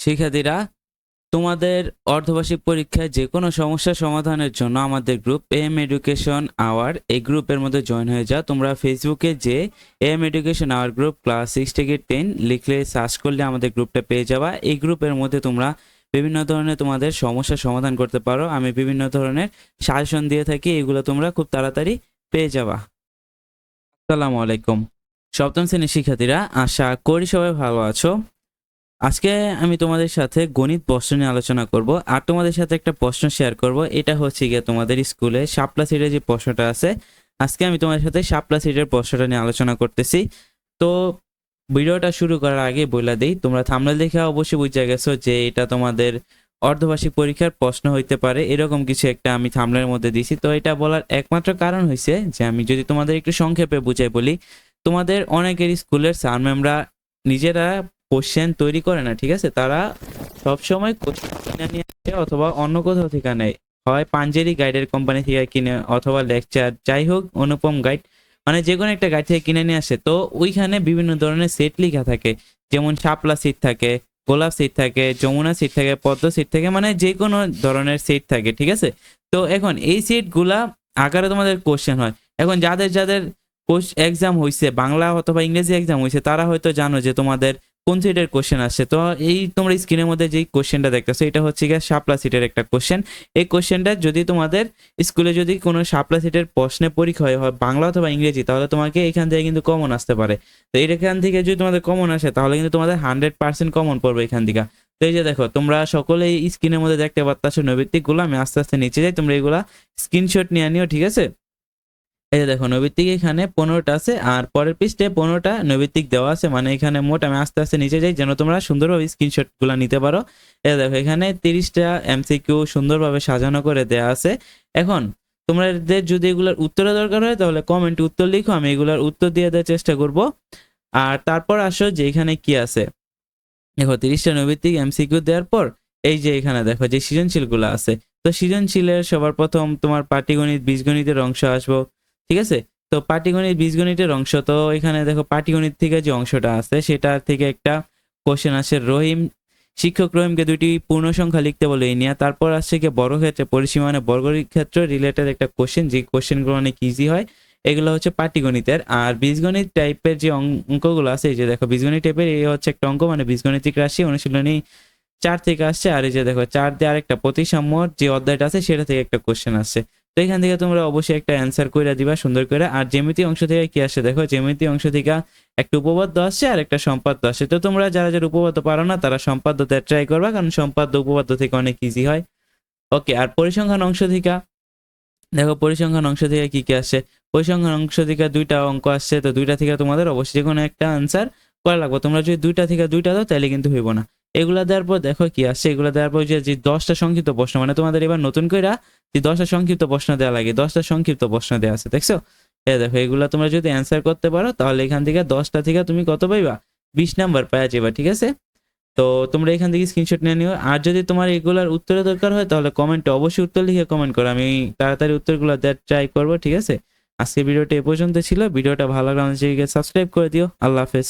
শিক্ষার্থীরা, তোমাদের অর্ধবার্ষিক পরীক্ষায় যে কোনো সমস্যা সমাধানের জন্য আমাদের গ্রুপ এম এডুকেশন আওয়ার এই গ্রুপের মধ্যে জয়েন হয়ে যাও। তোমরা ফেসবুকে যে M education hour group class six থেকে টেন লিখলে সার্চ করলে আমাদের গ্রুপটা পেয়ে যাবা। এই গ্রুপের মধ্যে তোমরা বিভিন্ন ধরনের তোমাদের সমস্যার সমাধান করতে পারো। আমি বিভিন্ন ধরনের সাজেশন দিয়ে থাকি, এগুলো তোমরা খুব তাড়াতাড়ি পেয়ে যাবা। আসসালামু আলাইকুম। সপ্তম শ্রেণির শিক্ষার্থীরা, আশা করি সবাই ভালো আছো। আজকে আমি তোমাদের সাথে গণিত প্রশ্ন নিয়ে আলোচনা করব, আর তোমাদের সাথে একটা প্রশ্ন শেয়ার করব। এটা হচ্ছে গিয়ে তোমাদের স্কুলে শাপলা সিটের যে প্রশ্নটা আছে, আজকে আমি তোমাদের সাথে শাপলা সিটের প্রশ্নটা নিয়ে আলোচনা করতেছি। তো ভিডিওটা শুরু করার আগে বলে দিই, তোমরা থামনেল দেখে অবশ্যই বুঝে গেছো যে এটা তোমাদের অর্ধবার্ষিক পরীক্ষার প্রশ্ন হইতে পারে, এরকম কিছু একটা আমি থামলের মধ্যে দিছি তো এটা বলার একমাত্র কারণ হয়েছে যে আমি যদি তোমাদের একটু সংক্ষেপে বুঝাই বলি, তোমাদের অনেকের স্কুলের স্যার ম্যামরা নিজেরা কোশ্চেন তৈরি করে না, ঠিক আছে? তারা সবসময় কোশ্চেন কিনে নিয়ে আসে অথবা অন্য কোথাও থেকে নেয়। হয় পাঞ্জেরি গাইডের কোম্পানি থেকে কিনে অথবা লেকচার যাই হোক, অনুপম গাইড মানে যে কোনো একটা গাইড থেকে কিনে নিয়ে আসে। তো ওইখানে বিভিন্ন ধরনের সেট লেখা থাকে। যেমন শাপলা সিট থাকে, গোলাপ সিট থাকে, যমুনা সিট থাকে, পদ্ম সিট থাকে মানে যে কোনো ধরনের সিট থাকে, ঠিক আছে? তো এখন এই সিটগুলা আকারে তোমাদের কোশ্চেন হয়। এখন যাদের যাদের এক্সাম হয়েছে বাংলা অথবা ইংরেজি এক্সাম হয়েছে তারা হয়তো জানো যে তোমাদের কোন সিটের কোশ্চেন আসছে? তো এই তোমরা স্ক্রিনের মধ্যে যেই কোশ্চেনটা দেখতেছো, এটা হচ্ছে গিয়ে শাপলা সিটের একটা কোশ্চেন এই কোশ্চেনটা যদি তোমাদের স্কুলে যদি কোনো শাপলা সিটের প্রশ্নে পরীক্ষা হয় বাংলা অথবা ইংরেজি, তাহলে তোমাকে এখান থেকে কিন্তু কমন আসতে পারে। তো এখান থেকে যদি তোমাদের কমন আসে, তাহলে কিন্তু তোমাদের হান্ড্রেড পার্সেন্ট কমন পড়বে এখান থেকে। তো এই যে দেখো, তোমরা সকলেই স্ক্রিনের মধ্যে দেখতে পাচ্ছ নৈবিত্তিকগুলো, আমি আস্তে আস্তে নিচে যাই, তোমরা এগুলা স্ক্রিনশট নিয়ে নিও, ঠিক আছে? এই দেখো, নৈবিত্তিক এখানে পনেরোটা আছে, আর পরের পৃষ্ঠে পনেরোটা নৈবিত্তিক দেওয়া আছে মানে এখানে মোট আমি আস্তে আস্তে নিচে যাই, যেন তোমরা সুন্দরভাবে স্ক্রিনশটগুলা নিতে পারো। এই দেখো, এখানে তিরিশটা এমসিকিউ সুন্দরভাবে সাজানো করে দেওয়া আছে। এখন, তোমাদের যদি এগুলোর উত্তরের দরকার হয়, তাহলে কমেন্টে উত্তর লিখো, আমি এগুলোর উত্তর দিয়ে দেওয়ার চেষ্টা করব। আর তারপর আসো যে এখানে কি আছে। দেখো, তিরিশটা নৈবিত্তিক এমসিকিউ দেওয়ার পর, এই যে এখানে দেখো, যে সৃজনশীলগুলো আছে। তো সৃজনশীলের সবার প্রথম তোমার পাটিগণিত, বীজগণিতের অংশ আসব। ঠিক আছে? তো পাটিগণিত বীজগণিতের অংশ, তো এখানে দেখো পাটিগণিত থেকে যে অংশটা আছে সেটা থেকে একটা কোশ্চেন আসে, রহিম, শিক্ষক রহিমকে দুইটি পূর্ণ সংখ্যা লিখতে বলে এই নিয়ে, তারপর আসছে কি বড় ক্ষেত্রে পরিসীমানে বর্গ ক্ষেত্র রিলেটেড একটা কোশ্চেন যে কোশ্চেনগুলো অনেক ইজি হয়, এগুলো হচ্ছে পাটিগণিতের, আর বীজগণিত টাইপের যে অঙ্কগুলো আছে, এই যে দেখো বীজগণিত টাইপের এই হচ্ছে একটা অঙ্ক মানে বীজগণিতিক রাশি অনুশীলনী চার থেকে আসছে, আর এই যে দেখো চার দিয়ে আরেকটা প্রতিসাম্য যে অধ্যায়টা আছে, সেটা থেকে একটা কোশ্চেন আসছে। তো এখান থেকে তোমরা অবশ্যই একটা অ্যান্সার করে দিবা, সুন্দর করে আর জ্যামিতি অংশ থেকে কি আসে? দেখো, জ্যামিতি অংশ থেকে একটা উপপাদ্য আসছে আর একটা সম্পাদ্য আসে তো তোমরা যারা যারা উপপাদ্য পারো না, তারা সম্পাদ্যতে ট্রাই করবা, কারণ সম্পাদ্য উপপাদ্য থেকে অনেক ইজি হয়। ওকে আর পরিসংখ্যান অংশ থেকে? দেখো, পরিসংখ্যান অংশ থেকে কি কি আসছে? পরিসংখ্যান অংশ থেকে দুইটা অঙ্ক আসছে, তো দুইটা থেকে তোমাদের অবশ্যই যে কোনো একটা আনসার করা লাগবে। তোমরা যদি দুইটা থেকে দুইটা দাও, তাহলে কিন্তু হইব না। এগুলা দেওয়ার পর দেখো কি আসছে, এগুলো দেওয়ার পর যে দশটা সংক্ষিপ্ত প্রশ্ন মানে তোমাদের এবার নতুন করে যে দশটা সংক্ষিপ্ত প্রশ্ন দেওয়া লাগে, দশটা সংক্ষিপ্ত প্রশ্ন দেওয়া আছে, দেখছ? এ দেখো, এগুলা তোমরা যদি অ্যান্সার করতে পারো, তাহলে এখান থেকে দশটা থেকে তুমি কত পাইবা? বিশ নাম্বার পাওয়া যাবে ঠিক আছে? তো তোমরা এখান থেকে স্ক্রিনশট নিয়ে নিও। আর যদি তোমার এগুলার উত্তরের দরকার হয়, তাহলে কমেন্টে অবশ্যই উত্তর লিখে কমেন্ট করো। আমি তাড়াতাড়ি উত্তরগুলো দেওয়ার ট্রাই করব, ঠিক আছে? আজকে ভিডিওটা এ পর্যন্ত ছিল। ভিডিওটা ভালো লাগলে আমাদের সাবস্ক্রাইব করে দিও। আল্লাহ হাফেজ।